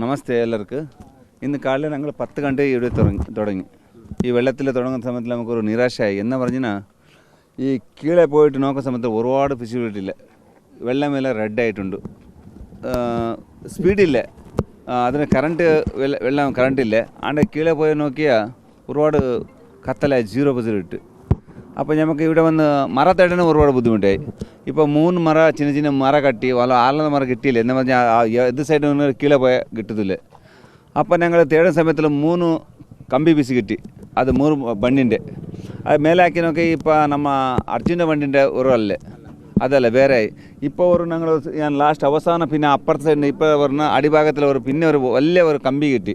നമസ്തേ എല്ലാവർക്ക് ഇന്ന് കാലിൽ ഞങ്ങൾ പത്ത് കണ്ടേ ഇവിടെ തുടങ്ങി തുടങ്ങി. ഈ വെള്ളത്തിൽ തുടങ്ങുന്ന സമയത്ത് നമുക്കൊരു നിരാശയായി. എന്നാ പറഞ്ഞാൽ ഈ കീഴെ പോയിട്ട് നോക്കുന്ന സമയത്ത് ഒരുപാട് ഫിസിബിലിറ്റി ഇല്ല വെള്ളമെല്ലാം റെഡ് ആയിട്ടുണ്ട്. സ്പീഡില്ല അതിന് കറണ്ട് വെള്ള കറണ്ട് ഇല്ല. ആണ്ട് കീഴെ പോയി നോക്കിയാൽ ഒരുപാട് കത്തലായി സീറോ ഫെസിലിറ്റി അപ്പോൾ നമുക്ക് ഇവിടെ വന്ന് മര തേടാനും ഒരുപാട് ബുദ്ധിമുട്ടായി. ഇപ്പോൾ മൂന്ന് മര ചിന്ന ചിന്ന മര കട്ടി വല്ല ആളുടെ മര കിട്ടിയില്ല? എന്ന് പറഞ്ഞാൽ എത് സൈഡിൽ നിന്ന് കീഴെ പോയ കിട്ടത്തില്ല? അപ്പോൾ ഞങ്ങൾ തേടുന്ന സമയത്തിൽ മൂന്ന് കമ്പി പീസ് കിട്ടി. അത് മൂന്ന് ബണ്ണിന്റെ അത് മേലാക്കി നോക്കി ഇപ്പോൾ നമ്മ അർജുന്റെ വണ്ടിന്റെ ഉറവല്ലേ? അതല്ല വേറെ ഇപ്പോൾ ഒരു ഞങ്ങൾ ഞാൻ ലാസ്റ്റ് അവസാനം പിന്നെ അപ്പുറത്തെ സൈഡിൽ ഇപ്പോൾ പറഞ്ഞ അടിഭാഗത്തിൽ ഒരു പിന്നെ ഒരു വലിയ ഒരു കമ്പി കിട്ടി.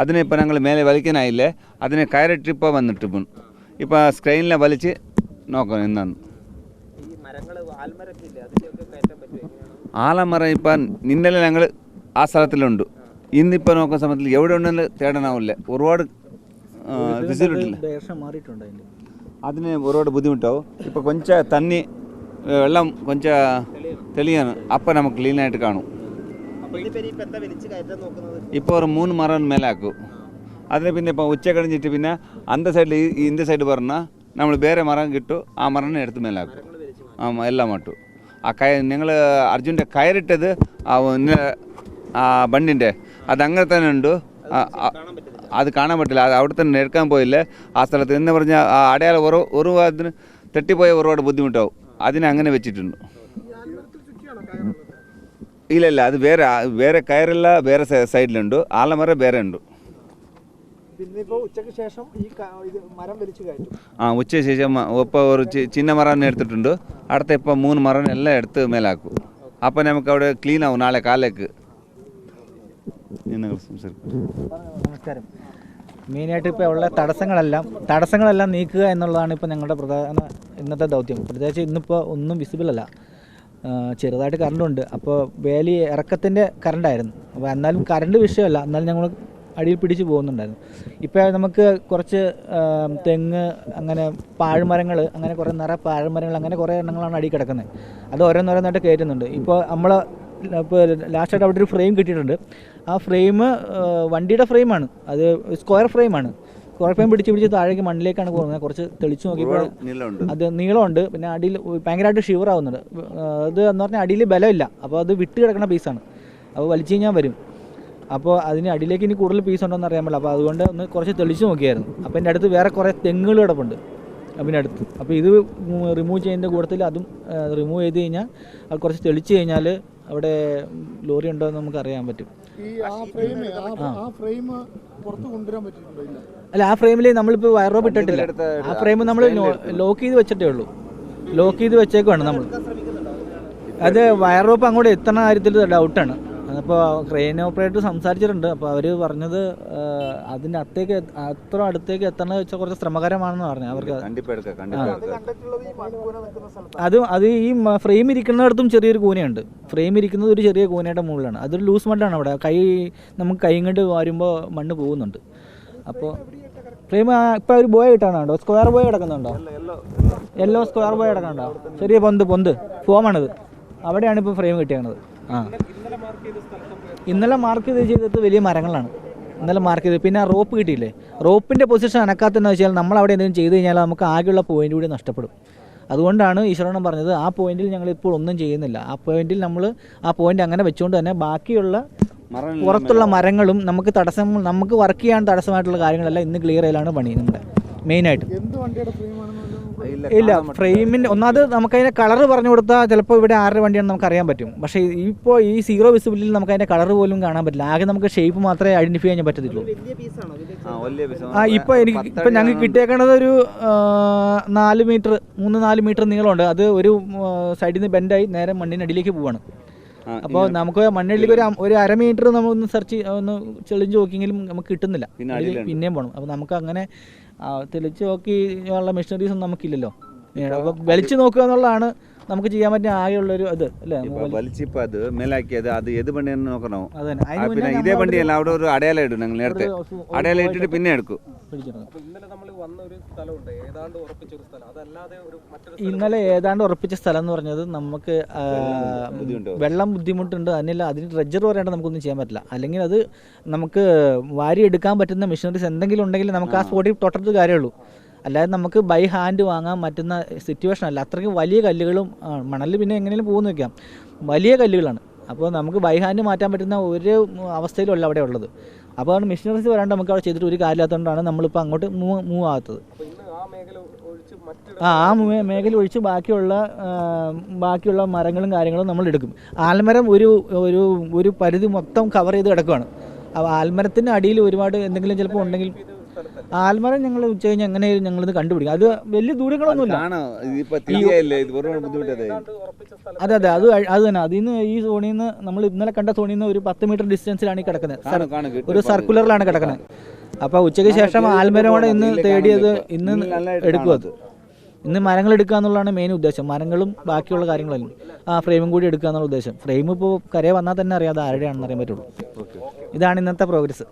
അതിനെ ഇപ്പോൾ ഞങ്ങൾ മേലെ വലിക്കാനായില്ലേ? അതിനെ കയറിട്ടിപ്പോൾ വന്നിട്ട് ഇപ്പം. സ്ക്രീനിലെ വലിച്ച് നോക്കണം എന്നാണ് ആലമരം ഇപ്പം ഇന്നലെ ഞങ്ങൾ ആ സ്ഥലത്തിലുണ്ട്. ഇന്നിപ്പോൾ നോക്കുന്ന സമയത്തിൽ എവിടെ ഉണ്ടെന്ന് തേടാനാവില്ല. ഒരുപാട് അതിന് ഒരുപാട് ബുദ്ധിമുട്ടാവും. ഇപ്പോൾ കൊഞ്ച തന്നി വെള്ളം കൊഞ്ച തെളിയാണ്. അപ്പം നമുക്ക് ക്ലീനായിട്ട് കാണും. ഇപ്പോൾ ഒരു മൂന്ന് മരം മേലാക്കും. അതിന് പിന്നെ ഇപ്പോൾ ഉച്ച കഴിഞ്ഞിട്ട് പിന്നെ അന്ത സൈഡിൽ ഇന്ത്യ സൈഡ് പറഞ്ഞാൽ നമ്മൾ വേറെ മരം കിട്ടും ആ എടുത്ത് മേലാക്കും. ആ എല്ലാം മട്ടും ആ കയ നിങ്ങൾ അർജുന്റെ കയറിട്ടത് ആ ഒന്ന് ആ ബണ്ടിന്റെ അതങ്ങനെ തന്നെ ഉണ്ട്. അത് കാണാൻ പറ്റില്ല. അത് അവിടെ തന്നെ എടുക്കാൻ പോയില്ല. ആ സ്ഥലത്ത് എന്ന് പറഞ്ഞാൽ ആ അടയാളം ഒരു ഒരു അതിന് തെറ്റിപ്പോയ ഒരുപാട് ബുദ്ധിമുട്ടാവും. അതിനെ അങ്ങനെ വെച്ചിട്ടുണ്ട്. ഇല്ല ഇല്ല അത് വേറെ വേറെ കയറില്ല വേറെ സൈഡിലുണ്ട്. ആലമറ വേറെ ഉണ്ട്. ആ ഉച്ച ശേഷം ഇപ്പോൾ ഒരു ചിന്ന മരം എടുത്തിട്ടുണ്ട്. അടുത്ത ഇപ്പോൾ മൂന്ന് മരം എല്ലാം എടുത്ത് മേലാക്കും. അപ്പോൾ നമുക്ക് അവിടെ ക്ലീൻ ആവും നാളെ കാലേക്ക് നമസ്കാരം. മെയിനായിട്ട് ഇപ്പോൾ ഉള്ള തടസ്സങ്ങളെല്ലാം തടസ്സങ്ങളെല്ലാം നീക്കുക എന്നുള്ളതാണ് ഇപ്പോൾ ഞങ്ങളുടെ പ്രധാന ഇന്നത്തെ ദൗത്യം. പ്രത്യേകിച്ച് ഇന്നിപ്പോൾ ഒന്നും വിസിബിൾ അല്ല. ചെറുതായിട്ട് ചെറുതായിട്ട് കറണ്ടുണ്ട് അപ്പോൾ വേലി ഇറക്കത്തിന്റെ കറണ്ടായിരുന്നു അപ്പോൾ എന്നാലും കറണ്ട് വിഷയമല്ല. എന്നാലും ഞങ്ങൾ അടിയിൽ പിടിച്ച് പോകുന്നുണ്ടായിരുന്നു. ഇപ്പോൾ നമുക്ക് കുറച്ച് തെങ്ങ് അങ്ങനെ പാഴ്മരങ്ങൾ അങ്ങനെ കുറേ നിറ പാഴ്മരങ്ങൾ അങ്ങനെ കുറേ എണ്ണങ്ങളാണ് അടി കിടക്കുന്നത്. അത് ഓരോന്നോരോന്നായിട്ട് കയറ്റുന്നുണ്ട്. ഇപ്പോൾ നമ്മൾ ഇപ്പോൾ ലാസ്റ്റായിട്ട് അവിടെ ഒരു ഫ്രെയിം കിട്ടിയിട്ടുണ്ട്. ആ ഫ്രെയിം വണ്ടിയുടെ ഫ്രെയിമാണ്. അത് സ്ക്വയർ ഫ്രെയിമാണ്. ഫ്രെയിം പിടിച്ച് പിടിച്ച് താഴേക്ക് മണ്ണിലേക്കാണ് പോകുന്നത്. കുറച്ച് തെളിച്ച് നോക്കിയപ്പോൾ അത് നീളമുണ്ട്. പിന്നെ അടിയിൽ ഭയങ്കരമായിട്ട് ഷിവർ ആവുന്നുണ്ട് അത് എന്ന് പറഞ്ഞാൽ അടിയിൽ ബലമില്ല. അപ്പോൾ അത് വിട്ട് കിടക്കുന്ന പീസാണ്. അപ്പോൾ വലിച്ചു കഴിഞ്ഞാൽ വരും. അപ്പോൾ അതിന് അടിയിലേക്ക് ഇനി കൂടുതൽ പീസ് ഉണ്ടോ എന്ന് അറിയാൻ പറ്റില്ല. അപ്പോൾ അതുകൊണ്ട് ഒന്ന് കുറച്ച് തെളിച്ച് നോക്കിയായിരുന്നു. അപ്പോൾ എന്റെ അടുത്ത് വേറെ കുറേ തെങ്ങുകൾ കിടപ്പുണ്ട് അതിന്റെ അടുത്ത്. അപ്പോൾ ഇത് റിമൂവ് ചെയ്യുന്നതിന്റെ കൂട്ടത്തിൽ അതും റിമൂവ് ചെയ്ത് കഴിഞ്ഞാൽ അത് കുറച്ച് തെളിച്ച് കഴിഞ്ഞാൽ അവിടെ ലോറി ഉണ്ടോ എന്ന് നമുക്ക് അറിയാൻ പറ്റും. ഈ ആ ഫ്രെയിം ആ ഫ്രെയിം പുറത്ത് കൊണ്ടുവരാൻ പറ്റിയിട്ടുണ്ടോ അല്ല ആ ഫ്രെയിമിൽ നമ്മളിപ്പോൾ വയർ റോപ്പ് ഇട്ടിട്ടില്ല. ആ ഫ്രെയിം നമ്മൾ ലോക്ക് ചെയ്ത് വെച്ചിട്ടേ ഉള്ളൂ. ലോക്ക് ചെയ്ത് വെച്ചേക്കുവാണ് നമ്മൾ അത് വയർ റോപ്പ് അങ്ങോട്ട് എത്തണ കാര്യത്തിൽ ഡൗട്ടാണ് അപ്പോൾ ക്രെയിൻ ഓപ്പറേറ്റർ സംസാരിച്ചിട്ടുണ്ട്. അപ്പോൾ അവർ പറഞ്ഞത് അതിന്റെ അത്തേക്ക് അത്ര അടുത്തേക്ക് എത്തണത് വെച്ചാൽ കുറച്ച് ശ്രമകരമാണെന്ന് പറഞ്ഞു. അവർക്ക് കണ്ടിപ്പാ എടുക്കാം കണ്ടിപ്പാ എടുക്കാം. കണ്ടിട്ടുള്ളത് ഈ മൺകൂന നിൽക്കുന്ന സ്ഥലത്ത്. അത് അത് ഈ ഫ്രെയിം ഇരിക്കുന്നിടത്തും ചെറിയൊരു കൂനയുണ്ട്. ഫ്രെയിം ഇരിക്കുന്നത് ഒരു ചെറിയ കൂനയുടെ മുകളിലാണ്. അതൊരു ലൂസ് മണ്ണാണ് അവിടെ. കൈ നമുക്ക് കൈ കണ്ട് വരുമ്പോൾ മണ്ണ് പോകുന്നുണ്ട്. അപ്പോൾ ഫ്രെയിം ഇപ്പം ഒരു ബോയ കിട്ടാനുണ്ടോ? സ്ക്വയർ ബോയ കിടക്കുന്നുണ്ടോ? യെല്ലോ സ്ക്വയർ ബോയ കിടക്കുന്നുണ്ടോ? ചെറിയ പൊന്ത് പൊന്ത്. ഫോമാണിത്. അവിടെയാണ് ഇപ്പോൾ ഫ്രെയിം കിട്ടിയത് ആ. ഇന്നലെ മാർക്ക് ചെയ്ത് ചെയ്തത് വലിയ മരങ്ങളാണ്. ഇന്നലെ മാർക്ക് ചെയ്ത് പിന്നെ റോപ്പ് കിട്ടിയില്ലേ? റോപ്പിന്റെ പൊസിഷൻ അനക്കാത്തെന്ന് വെച്ചാൽ നമ്മൾ അവിടെ എന്തെങ്കിലും ചെയ്തു കഴിഞ്ഞാൽ നമുക്ക് ആകെയുള്ള പോയിന്റ് കൂടി നഷ്ടപ്പെടും. അതുകൊണ്ടാണ് ഈശ്വരനം പറഞ്ഞത് ആ പോയിന്റിൽ ഞങ്ങൾ ഇപ്പോൾ ഒന്നും ചെയ്യുന്നില്ല. ആ പോയിന്റിൽ നമ്മൾ ആ പോയിന്റ് അങ്ങനെ വെച്ചുകൊണ്ട് തന്നെ ബാക്കിയുള്ള പുറത്തുള്ള മരങ്ങളും നമുക്ക് തടസ്സം നമുക്ക് വർക്ക് ചെയ്യാൻ തടസ്സമായിട്ടുള്ള കാര്യങ്ങളെല്ലാം ഇന്ന് ക്ലിയർ ചെയ്യലാണ് പണി നമ്മുടെ മെയിനായിട്ട് എന്ത് വണ്ടിയുടെ ഇല്ല ഫ്രെയിമിന്റെ ഒന്നാമത് നമുക്ക് അതിന്റെ കളർ പറഞ്ഞു കൊടുത്താൽ ചിലപ്പോൾ ഇവിടെ ആരുടെ വണ്ടിയാണ് നമുക്ക് അറിയാൻ പറ്റും. പക്ഷേ ഇപ്പോൾ ഈ സീറോ വിസിബിലിറ്റിയിൽ നമുക്ക് അതിന്റെ കളർ പോലും കാണാൻ പറ്റില്ല. ആകെ നമുക്ക് ഷേപ്പ് മാത്രമേ ഐഡന്റിഫൈ ചെയ്യാൻ പറ്റത്തുള്ളൂ. ആ വലിയ piece. ആ ഇപ്പോൾ എനിക്ക് ഇപ്പം ഞങ്ങൾക്ക് കിട്ടിയേക്കണത് ഒരു നാല് മീറ്റർ മൂന്ന് നാല് മീറ്റർ നീളമുണ്ട്. അത് ഒരു സൈഡിൽ നിന്ന് ബെൻഡായി നേരെ മണ്ണിനടിയിലേക്ക് പോവാണ്. അപ്പോ അപ്പോൾ നമുക്ക് മണ്ണിലേക്ക് ഒരു ഒരു അര മീറ്റർ നമ്മൾ ഒന്ന് സെർച്ച് ഒന്ന് ചെളിഞ്ച് നോക്കിയെങ്കിലും നമുക്ക് കിട്ടുന്നില്ല. പിന്നെയും പോകണം അപ്പോൾ നമുക്ക് അങ്ങനെ തെളിച്ച് നോക്കി ഉള്ള മെഷീനറീസ് ഒന്നും നമുക്കില്ലല്ലോ. വലിച്ചു നോക്കുക എന്നുള്ളതാണ് നമുക്ക് ചെയ്യാൻ പറ്റിയ ആകെയുള്ളൊരു അത് അല്ലേ? വലിച്ചിപ്പോ അത് മേലാക്കിയത് അത് ഏത് വണ്ടിയാണെന്ന് നോക്കണോ? പിന്നെ ഇതേ വണ്ടിയല്ല അവിടെ ഒരു അടയാളം ഇടും ഞങ്ങൾ നേരത്തെ. അടയാളം ഇട്ടിട്ട് പിന്നെ എടുക്കും. അപ്പൊ ഇന്നലെ നമ്മൾ വന്ന ഒരു സ്ഥലമുണ്ട്. ഏതാണ്ട് ഉറപ്പിച്ച ഒരു സ്ഥലം. അതല്ലാതെ ഒരു മറ്റൊരു ഇന്നലെ ഏതാണ്ട് ഉറപ്പിച്ച സ്ഥലം എന്ന് പറഞ്ഞത് നമുക്ക് വെള്ളം ബുദ്ധിമുട്ടുണ്ട്? അതിനില്ല അതിന് ഡ്രഡ്ജർ പറയാണ്ട് നമുക്കൊന്നും ചെയ്യാൻ പറ്റില്ല. അല്ലെങ്കിൽ അത് നമുക്ക് വാരി എടുക്കാൻ പറ്റുന്ന മെഷീനറീസ് എന്തെങ്കിലും ഉണ്ടെങ്കിൽ നമുക്ക് ആ സ്പോട്ടിൽ തൊട്ടടുത്ത് കാര്യമുള്ളൂ. അല്ലാതെ നമുക്ക് ബൈ ഹാൻഡ് വാങ്ങാൻ പറ്റുന്ന സിറ്റുവേഷൻ അല്ല. അത്രയ്ക്ക് വലിയ കല്ലുകളും മണൽ പിന്നെ എങ്ങനെയും പോകുന്നു വെക്കാം. വലിയ കല്ലുകളാണ്. അപ്പോൾ നമുക്ക് ബൈ ഹാൻഡ് മാറ്റാൻ പറ്റുന്ന ഒരു അവസ്ഥയിലുള്ള അവിടെ ഉള്ളത്. അപ്പോൾ ആണ് മെഷീനറീസ് വരാണ്ട് നമുക്ക് അവിടെ ചെയ്തിട്ട് ഒരു കാര്യമില്ലാത്തതുകൊണ്ടാണ് നമ്മളിപ്പോൾ അങ്ങോട്ട് മൂവ് മൂവ് ആകാത്തത് ആ ആ മേഖല ഒഴിച്ച് ബാക്കിയുള്ള ബാക്കിയുള്ള മരങ്ങളും കാര്യങ്ങളും നമ്മൾ എടുക്കും. ആൽമരം ഒരു ഒരു ഒരു പരിധി മൊത്തം കവർ ചെയ്ത് കിടക്കുകയാണ് അപ്പോൾ ആൽമരത്തിന്റെ അടിയിൽ ഒരുപാട് എന്തെങ്കിലും ചിലപ്പോൾ ഉണ്ടെങ്കിൽ ആൽമരം ഞങ്ങൾ ഉച്ച കഴിഞ്ഞ് ഞങ്ങൾ ഞങ്ങളിത് കണ്ടുപിടിക്കും. അത് വലിയ ദൂരങ്ങളൊന്നുമില്ല. ഇത് അതെ അതെ. അത് അത് തന്നെ. അതിൽ നിന്ന് ഈ സോണിൽ നിന്ന് നമ്മൾ ഇന്നലെ കണ്ട സോണിൽ നിന്ന് ഒരു പത്ത് മീറ്റർ ഡിസ്റ്റൻസിലാണ് ഈ കിടക്കുന്നത്. ഒരു സർക്കുലറിലാണ് കിടക്കുന്നത്. അപ്പോൾ ഉച്ചയ്ക്ക് ശേഷം ആൽമരമാണ് ഇന്ന് തേടിയത് ഇന്ന് എടുക്കുക എടുക്കും അത്. ഇന്ന് മരങ്ങൾ എടുക്കുക എന്നുള്ളതാണ് മെയിൻ ഉദ്ദേശം. മരങ്ങളും ബാക്കിയുള്ള കാര്യങ്ങളും ആ ഫ്രെയിമും കൂടി എടുക്കുക എന്നുള്ള ഉദ്ദേശം. ഫ്രെയിം ഇപ്പോൾ കരയെ വന്നാൽ തന്നെ അറിയാം അത് ആരുടെയാണെന്ന് അറിയാൻ പറ്റുള്ളൂ. ഇതാണ് ഇന്നത്തെ പ്രോഗ്രസ്